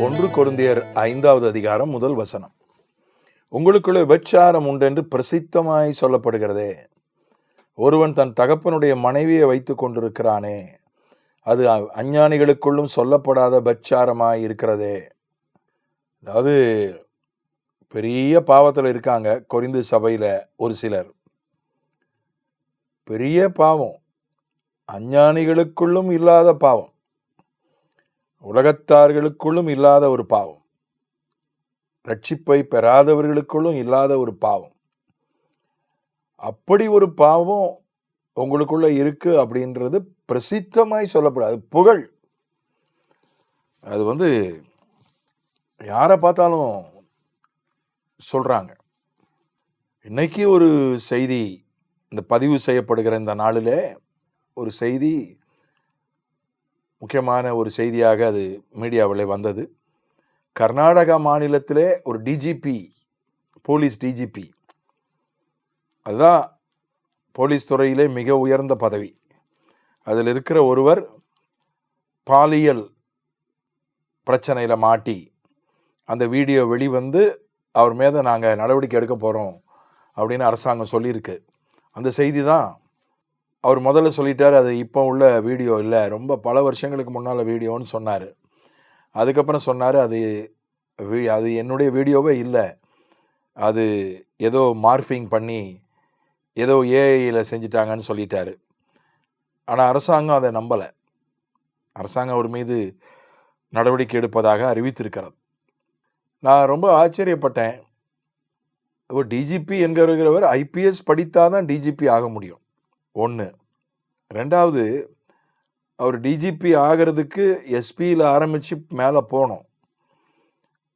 ஒன்று கொருந்தியர் ஐந்தாவது அதிகாரம் முதல் வசனம். உங்களுக்குள்ள விபச்சாரம் உண்டென்று பிரசித்தமாய் சொல்லப்படுகிறதே. ஒருவன் தன் தகப்பனுடைய மனைவியை வைத்து கொண்டிருக்கிறானே அது அஞ்ஞானிகளுக்குள்ளும் சொல்லப்படாத பச்சாரமாக இருக்கிறதே. அதாவது பெரிய பாவத்தில் இருக்காங்க கொரிந்து சபையில் ஒரு சிலர். பெரிய பாவம். அஞ்ஞானிகளுக்குள்ளும் இல்லாத பாவம். உலகத்தார்களுக்குள்ளும் இல்லாத ஒரு பாவம். ரட்சிப்பை பெறாதவர்களுக்குள்ளும் இல்லாத ஒரு பாவம். அப்படி ஒரு பாவம் உங்களுக்குள்ள இருக்கு அப்படின்றது பிரசித்தமாய் சொல்லப்படாது. புகழ். அது வந்து யாரை பார்த்தாலும் சொல்கிறாங்க இன்னைக்கு ஒரு செய்தி இந்த பதிவு செய்யப்படுகிற இந்த நாளில் ஒரு செய்தி முக்கியமான ஒரு செய்தியாக அது மீடியாவில் வந்தது. கர்நாடகா மாநிலத்திலே ஒரு டிஜிபி போலீஸ் டிஜிபி அதுதான் போலீஸ் துறையிலே மிக உயர்ந்த பதவி. அதில் இருக்கிற ஒருவர் பாலியல் பிரச்சனையில் மாட்டி அந்த வீடியோ வெளிவந்து அவர் மீது நாங்கள் நடவடிக்கை எடுக்க போகிறோம் அப்படின்னு அரசாங்கம் சொல்லியிருக்கு. அந்த செய்தி தான் அவர் முதல்ல சொல்லிட்டார் அது இப்போ உள்ள வீடியோ இல்லை ரொம்ப பல வருஷங்களுக்கு முன்னால் வீடியோன்னு சொன்னார். அதுக்கப்புறம் சொன்னார் அது வீ அது என்னுடைய வீடியோவே இல்லை. அது ஏதோ மார்ஃபிங் பண்ணி ஏதோ ஏஐயில் செஞ்சிட்டாங்கன்னு சொல்லிட்டாரு. ஆனால் அரசாங்கம் அதை நம்பலை. அரசாங்கம் அவர் மீது நடவடிக்கை எடுப்பதாக அறிவித்திருக்கிறது. நான் ரொம்ப ஆச்சரியப்பட்டேன். ஓ டிஜிபி என்கிறவர் ஐபிஎஸ் படித்தாதான் டிஜிபி ஆக முடியும். ஒன்று ரெண்டாவது அவர் டிஜிபி ஆகிறதுக்கு எஸ்பியில் ஆரம்பித்து மேலே போனோம்.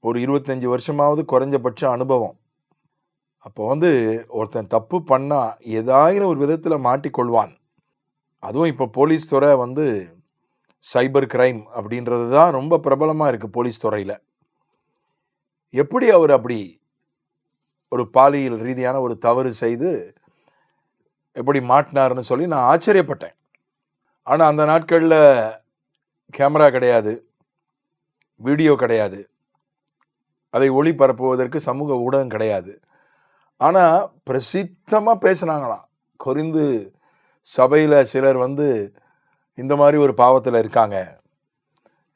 ஒரு இருபத்தஞ்சி வருஷமாவது குறைஞ்சபட்ச அனுபவம். அப்போ வந்து ஒருத்தன் தப்பு பண்ணால் ஏதாயிரம் ஒரு விதத்தில் மாட்டிக்கொள்வான் அதுவும் இப்போ போலீஸ் துறை வந்து சைபர் கிரைம் அப்படின்றது தான் ரொம்ப பிரபலமாக இருக்குது போலீஸ் துறையில். எப்படி அவர் அப்படி ஒரு பாலியல் ரீதியான ஒரு தவறு செய்து எப்படி மாட்டினாருன்னு சொல்லி நான் ஆச்சரியப்பட்டேன். ஆனால் அந்த நாட்களில் கேமரா கிடையாது வீடியோ கிடையாது அதை ஒளிபரப்புவதற்கு சமூக ஊடகம் கிடையாது. ஆனால் பிரசித்தமாக பேசுனாங்களாம். கொரிந்து சபையில் சிலர் வந்து இந்த மாதிரி ஒரு பாவத்தில் இருக்காங்க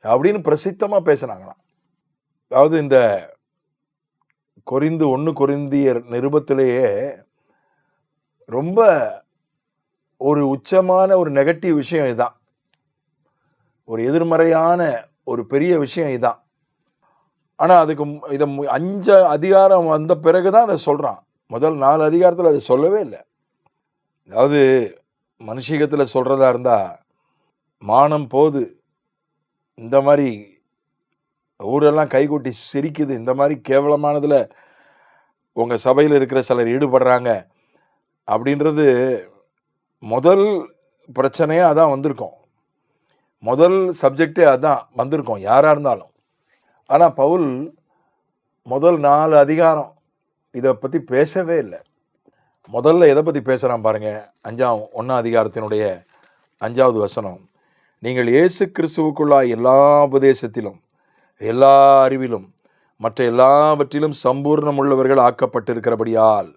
அப்படின்னு பிரசித்தமாக பேசுனாங்களாம். அதாவது இந்த குறைந்து ஒன்று குறைந்திய நிருபத்திலேயே ரொம்ப ஒரு உச்சமான ஒரு நெகட்டிவ் விஷயம் இதுதான் ஒரு எதிர்மறையான ஒரு பெரிய விஷயம் இதுதான் ஆனால் அதுக்கு இதை மு- அஞ்சு அதிகாரம் வந்த பிறகு தான் அதை சொல்கிறான் முதல் நாலு அதிகாரத்தில் அதை சொல்லவே இல்லை. அதாவது மனுஷீகத்தில் சொல்கிறதா இருந்தால் மானம் போது இந்த மாதிரி ஊரெல்லாம் கைகூட்டி சிரிக்குது இந்த மாதிரி கேவலமானதில் உங்கள் சபையில் இருக்கிற சிலர் ஈடுபடுறாங்க அப்படின்றது முதல் பிரச்சனையாக அதான் வந்திருக்கும். முதல் சப்ஜெக்டே அதான் வந்திருக்கும் யாராக இருந்தாலும். ஆனால் பவுல் முதல் நாலு அதிகாரம் இதை பற்றி பேசவே இல்லை. முதல்ல எதை பற்றி பேசுகிறான் பாருங்கள் அஞ்சாம் ஒன்றாம் அதிகாரத்தினுடைய அஞ்சாவது வசனம். நீங்கள் இயேசு கிறிஸ்துவுக்குள்ளாய் எல்லா உபதேசத்திலும் எல்லா அறிவிலும் மற்ற எல்லாவற்றிலும் சம்பூர்ணம் உள்ளவர்கள் ஆக்கப்பட்டிருக்கிறபடியால்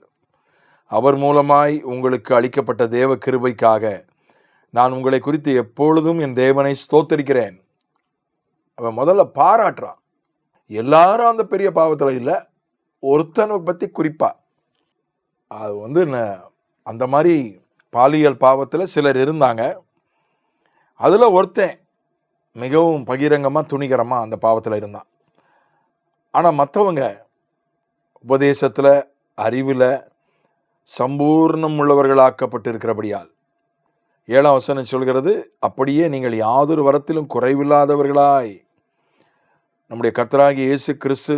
அவர் மூலமாய் உங்களுக்கு அளிக்கப்பட்ட தேவ கிருபைக்காக நான் உங்களை குறித்து எப்பொழுதும் என் தேவனை ஸ்தோத்தரிக்கிறேன். அவன் முதல்ல பாராட்டுறான். எல்லாரும் அந்த பெரிய பாவத்தில் இல்லை ஒருத்தனை பற்றி குறிப்பா. அது வந்து ந- அந்த மாதிரி பாலியல் பாவத்தில் சிலர் இருந்தாங்க. அதில் ஒருத்தன் மிகவும் பகிரங்கமாக துணிகரமாக அந்த பாவத்தில் இருந்தான். ஆனால் மற்றவங்க உபதேசத்தில் அறிவில் சம்பூர்ணம் உள்ளவர்களாக்கப்பட்டிருக்கிறபடியால் ஏழாம் வசனம் சொல்கிறது அப்படியே நீங்கள் யாதொரு வரத்திலும் குறைவில்லாதவர்களாய் நம்முடைய கர்த்தராகிய இயேசு கிறிஸ்து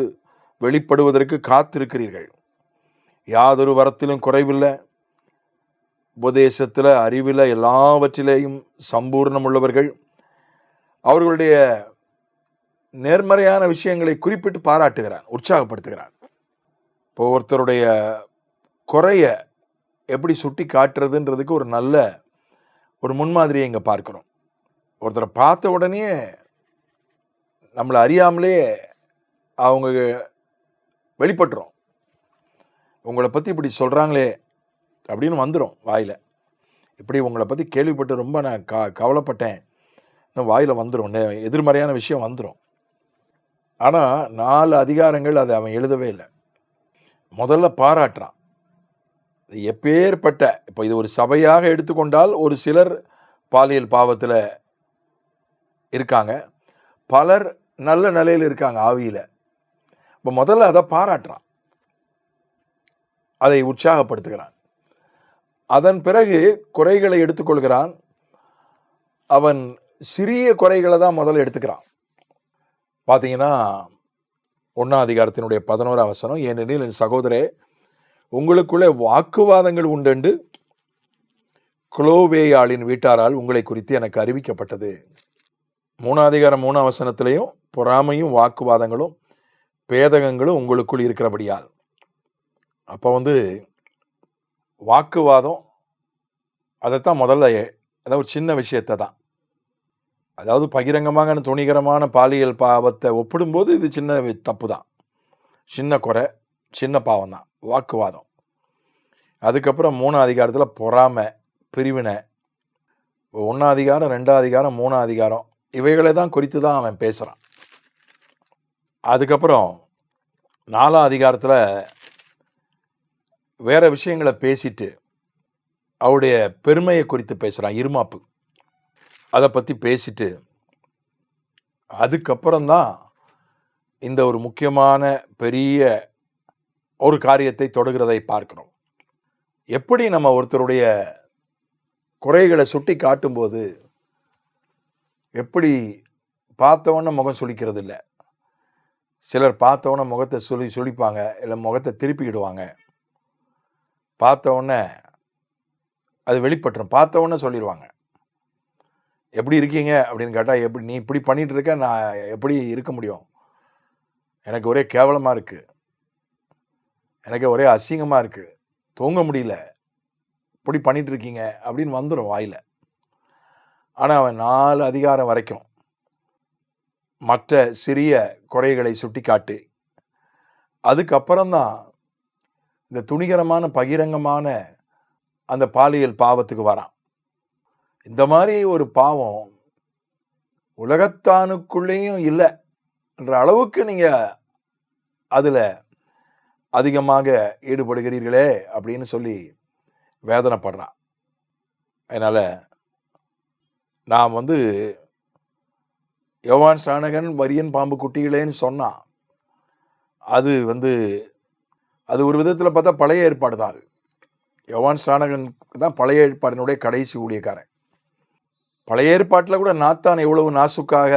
வெளிப்படுவதற்கு காத்திருக்கிறீர்கள். யாதொரு வரத்திலும் குறைவில்லை. உபதேசத்தில் அறிவில் எல்லாவற்றிலேயும் சம்பூர்ணம் உள்ளவர்கள் அவர்களுடைய நேர்மறையான விஷயங்களை குறிப்பிட்டு பாராட்டுகிறான் உற்சாகப்படுத்துகிறான் இப்போ ஒருத்தருடைய குறைய எப்படி சுட்டி காட்டுறதுன்றதுக்கு ஒரு நல்ல ஒரு முன்மாதிரியை இங்கே பார்க்குறோம். ஒருத்தரை பார்த்த உடனே நம்மளை அறியாமலே அவங்க வெளிப்பட்டுரும். உங்களை பற்றி இப்படி சொல்கிறாங்களே அப்படின்னு வந்துடும் வாயில். இப்படி உங்களை பற்றி கேள்விப்பட்டு ரொம்ப நான் க கவலைப்பட்டேன். இன்னும் வாயில் வந்துடும் எதிர்மறையான விஷயம் வந்துடும் ஆனால் நாலு அதிகாரங்கள் அதை அவன் எழுதவே இல்லை. முதல்ல பாராட்டுறான். எப்பேற்பட்ட இப்போ இது ஒரு சபையாக எடுத்துக்கொண்டால் ஒரு சிலர் பாலியல் பாவத்தில் இருக்காங்க. பலர் நல்ல நிலையில் இருக்காங்க ஆவியில். இப்போ முதல்ல அதை பாராட்டுறான். அதை உற்சாகப்படுத்துகிறான். அதன் பிறகு குறைகளை எடுத்துக்கொள்கிறான். அவன் சிறிய குறைகளை தான் முதல்ல எடுத்துக்கிறான். பார்த்தீங்கன்னா ஒன்றாம் அதிகாரத்தினுடைய பதினோரா வசனம் ஏனெனில் என் சகோதரே உங்களுக்குள்ளே வாக்குவாதங்கள் உண்டென்று குளோவேயாளின் வீட்டாரால் உங்களை குறித்து எனக்கு அறிவிக்கப்பட்டது. மூணாதிகாரம் மூணாம் வசனத்திலையும் பொறாமையும் வாக்குவாதங்களும் பேதகங்களும் உங்களுக்குள் இருக்கிறபடியால். அப்போ வந்து வாக்குவாதம் அதைத்தான் முதல்ல அதாவது ஒரு சின்ன விஷயத்தை தான். அதாவது பகிரங்கமான துணிகரமான பாலியல் பாவத்தை ஒப்பிடும்போது இது சின்ன தப்பு தான். சின்ன குறை. சின்ன பாவம் தான் வாக்குவாதம். அதுக்கப்புறம் மூணாம் அதிகாரத்தில் பொறாமை பிரிவினை ஒன்றாம் அதிகாரம் ரெண்டாம் அதிகாரம் மூணாம் அதிகாரம் இவைகளை தான் குறித்து தான் அவன் பேசுகிறான் அதுக்கப்புறம் நாலாம் அதிகாரத்தில் வேறு விஷயங்களை பேசிட்டு அவருடைய பெருமையை குறித்து பேசுகிறான் இருமாப்பு. அதை பற்றி பேசிட்டு அதுக்கப்புறம்தான் இந்த ஒரு முக்கியமான பெரிய ஒரு காரியத்தை தொடுகிறதை பார்க்கிறோம். எப்படி நம்ம ஒருத்தருடைய குறைகளை சுட்டி காட்டும்போது எப்படி பார்த்தவொன்னே முகம் சுழிக்கிறது இல்லை சிலர் பார்த்தவொன்னே முகத்தை சுழி சுழிப்பாங்க இல்லை முகத்தை திருப்பிக்கிடுவாங்க. பார்த்தவொன்னே அது வெளிப்பட்டுரும். பார்த்தவொன்னே சொல்லிடுவாங்க எப்படி இருக்கீங்க? அப்படின்னு கேட்டால் எப்படி நீ இப்படி பண்ணிகிட்டு இருக்க நான் எப்படி இருக்க முடியும்? எனக்கு ஒரே கேவலமாக இருக்குது எனக்கு ஒரே அசிங்கமாக இருக்குது தூங்க முடியல. இப்படி பண்ணிகிட்ருக்கீங்க இருக்கீங்க அப்படின்னு வந்துடும் வாயில். ஆனால் அவன் நாலு அதிகாரம் வரைக்கும் மற்ற சிறிய குறைகளை சுட்டி காட்டி அதுக்கப்புறம்தான் இந்த துணிகரமான பகிரங்கமான அந்த பாலியல் பாவத்துக்கு வரான். இந்த மாதிரி ஒரு பாவம் உலகத்தானுக்குள்ளேயும் இல்லை என்ற அளவுக்கு நீங்கள் அதில் அதிகமாக ஈடுபடுகிறீர்களே அப்படின்னு சொல்லி வேதனைப்படுறான். அதனால் நாம் வந்து யோவான் ஸ்நானகன் வரியன் பாம்பு குட்டிகளேன்னு சொன்னான். அது வந்து அது ஒரு விதத்தில் பார்த்தா பழைய ஏற்பாடு தான் அது. யோவான் ஸ்நானகன் தான் பழைய ஏற்பாடினுடைய கடைசி ஊழியக்காரன். பழைய ஏற்பாட்டில் கூட நாத்தான் எவ்வளவு நாசுக்காக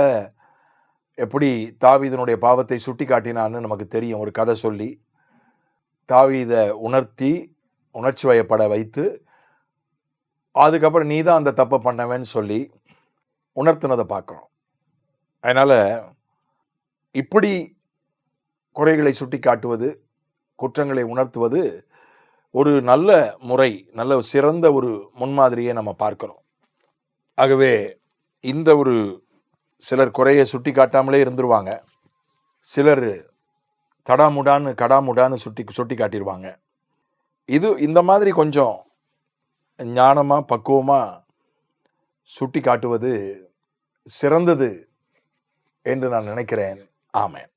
எப்படி தாவிதனுடைய பாவத்தை சுட்டி காட்டினான்னு நமக்கு தெரியும். ஒரு கதை சொல்லி தாவீதை உணர்த்தி உணர்ச்சி வயப்பட வைத்து அதுக்கப்புறம் நீ தான் அந்த தப்பை பண்ணவன்னு சொல்லி உணர்த்தினதை பார்க்குறோம். அதனால் இப்படி குறைகளை சுட்டி காட்டுவது குற்றங்களை உணர்த்துவது ஒரு நல்ல முறை நல்ல சிறந்த ஒரு முன்மாதிரியை நம்ம பார்க்குறோம். ஆகவே இந்த ஒரு சிலர் குறையை சுட்டி காட்டாமலே இருந்துருவாங்க. சிலர் தடாமுடான்னு கடாமுடான்னு சுட்டி சுட்டி காட்டிடுவாங்க இது இந்த மாதிரி கொஞ்சம் ஞானமாக பக்குவமாக சுட்டி காட்டுவது சிறந்தது என்று நான் நினைக்கிறேன். ஆமேன்.